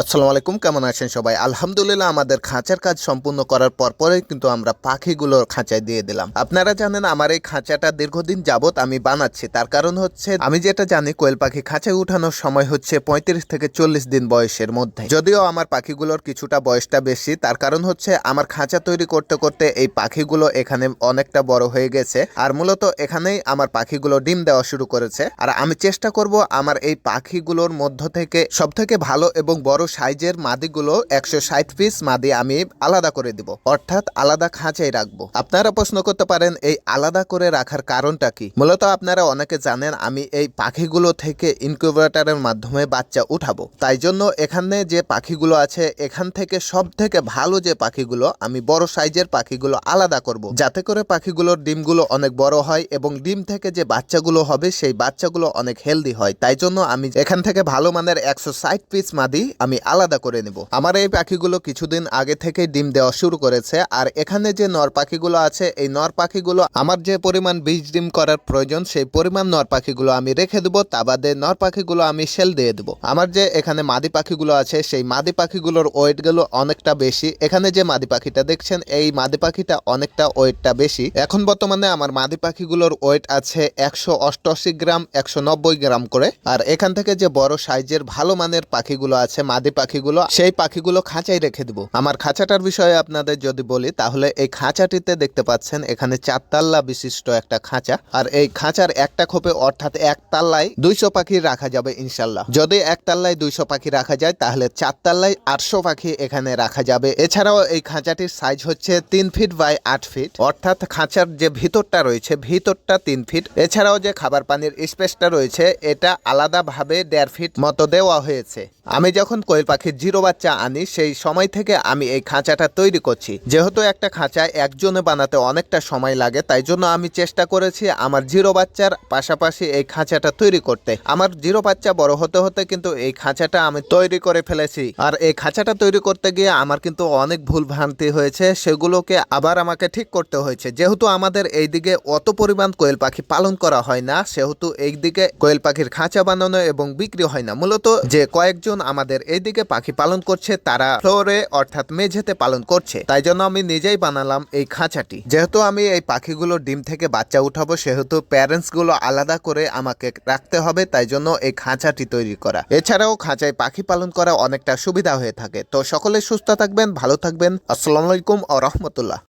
আসসালামু আলাইকুম, কেমন আছেন সবাই? আলহামদুলিল্লাহ আমাদের খাঁচার কাজ সম্পূর্ণ করার পর পরেই কিন্তু আমরা পাখিগুলোর খাঁচায় দিয়ে দিলাম। আপনারা জানেন আমার এই খাঁচাটা দীর্ঘদিন যাবত আমি বানাচ্ছি। তার কারণ হচ্ছে, আমি যেটা জানি, কোয়েল পাখি খাঁচায় উঠানোর সময় হচ্ছে পঁয়ত্রিশ থেকে চল্লিশ দিন বয়সের মধ্যে। যদিও আমার পাখিগুলোর কিছুটা বয়সটা বেশি, তার কারণ হচ্ছে আমার খাঁচা তৈরি করতে করতে এই পাখিগুলো এখানে অনেকটা বড় হয়ে গেছে। আর মূলত এখানেই আমার পাখিগুলো ডিম দেওয়া শুরু করেছে। আর আমি চেষ্টা করব আমার এই পাখিগুলোর মধ্য থেকে সব থেকে ভালো এবং বড় সাইজের মাদিগুলো একশো ষাট পিস মাদি আমি আলাদা করে দিব। অর্থাৎ আলাদা খাঁচাই রাখব। আপনারা প্রশ্ন করতে পারেন, এই আলাদা করে রাখার কারণটা কি? মূলত আপনারা অনেকে জানেন, আমি এই পাখিগুলো থেকে ইনকিউবেটরের মাধ্যমে বাচ্চা উঠাবো। তাই জন্য এখানে যে পাখিগুলো আছে, এখান থেকে সব থেকে ভালো যে পাখিগুলো, আমি বড় সাইজের পাখিগুলো আলাদা করব। যাতে করে পাখিগুলোর ডিমগুলো অনেক বড় হয় এবং ডিম থেকে যে বাচ্চাগুলো হবে, সেই বাচ্চাগুলো অনেক হেলদি হয়। তাই জন্য আমি এখান থেকে ভালো মানের একশো ষাট পিস মাদি আমি আলাদা করে নেব। আমার এই পাখিগুলো কিছুদিন আগে থেকে ডিম দেওয়া শুরু করেছে, আর এখানে যে নর পাখিগুলো আছে, এই নর পাখিগুলো আমার যে পরিমাণ বীজ ডিম করার প্রয়োজন, সেই পরিমাণ নর পাখিগুলো আমি রেখে দেবো, তা বাদে নর পাখিগুলো আমি সেল দিয়ে দেবো। আমার যে এখানে মাদি পাখিগুলো আছে, সেই মাদি পাখিগুলোর ওয়েটগুলো অনেকটা বেশি। এখানে যে মাদি পাখিটা দেখছেন, এই মাদি পাখিটা অনেকটা ওয়েটটা বেশি। এখন বর্তমানে আমার মাদি পাখিগুলোর ওয়েট আছে একশো অষ্টআশি গ্রাম, একশো নব্বই গ্রাম করে। আর এখান থেকে যে বড় সাইজের ভালো মানের পাখিগুলো আছে মাদি পাখিগুলো, সেই পাখিগুলো খাঁচাই রেখে দেবো। আমার খাঁচাটার বিষয়ে আপনাদের যদি বলি, তাহলে এই খাঁচাটিতে দেখতে পাচ্ছেন, এখানে চারতাল্লা বিশিষ্ট একটা খাঁচা। আর এই খাঁচার একটা খোপে, অর্থাৎ এক তাল্লায় দুইশো পাখি রাখা যাবে ইনশাল্লাহ। যদি এক তাল্লায় দুইশো পাখি রাখা যায়, তাহলে চার তাল্লায় আটশো পাখি এখানে রাখা যাবে। এছাড়াও এই খাঁচাটির সাইজ হচ্ছে তিন ফিট বাই আট ফিট অর্থাৎ খাঁচার যে ভিতরটা রয়েছে, ভিতরটা তিন ফিট এছাড়াও যে খাবার পানির স্পেসটা রয়েছে, এটা আলাদাভাবে দেড় ফিট মতো দেওয়া হয়েছে। আমি যখন কোয়েল পাখির জিরো বাচ্চা আনি, সেই সময় থেকে আমি এই খাঁচাটা তৈরি করছি। যেহেতু একটা খাঁচা একজনে বানাতে অনেকটা সময় লাগে, তাই জন্য আমি চেষ্টা করেছি আমার জিরো বাচ্চার পাশাপাশি এই খাঁচাটা তৈরি করতে। আমার জিরো বাচ্চা বড় হতে হতে কিন্তু এই খাঁচাটা আমি তৈরি করে ফেলেছি। আর এই খাঁচাটা তৈরি করতে গিয়ে আমার কিন্তু অনেক ভুল ভ্রান্তি হয়েছে, সেগুলোকে আবার আমাকে ঠিক করতে হয়েছে। যেহেতু আমাদের এই দিকে অত পরিমাণ কোয়েল পাখি পালন করা হয় না, সেহেতু এই দিকে কোয়েল পাখির খাঁচা বানানো এবং বিক্রি হয় না। মূলত যে কয়েকজন আমাদের এইদিকে পাখি পালন করছে, তারা ফ্লোরে অর্থাৎ মেঝেতে পালন করছে। তাই জন্য আমি নিজেই বানালাম এই খাঁচাটি। যেহেতু আমি এই পাখিগুলো ডিম থেকে বাচ্চা উঠাবো, সেহেতু প্যারেন্টসগুলো আলাদা করে আমাকে রাখতে হবে, তাই জন্য এই খাঁচাটি তৈরি করা। এছাড়াও খাঁচায় পাখি পালন করা অনেকটা সুবিধা হয়ে থাকে। তো সকলে সুস্থ থাকবেন, ভালো থাকবেন। আসসালামু আলাইকুম ও রহমতুল্লাহ।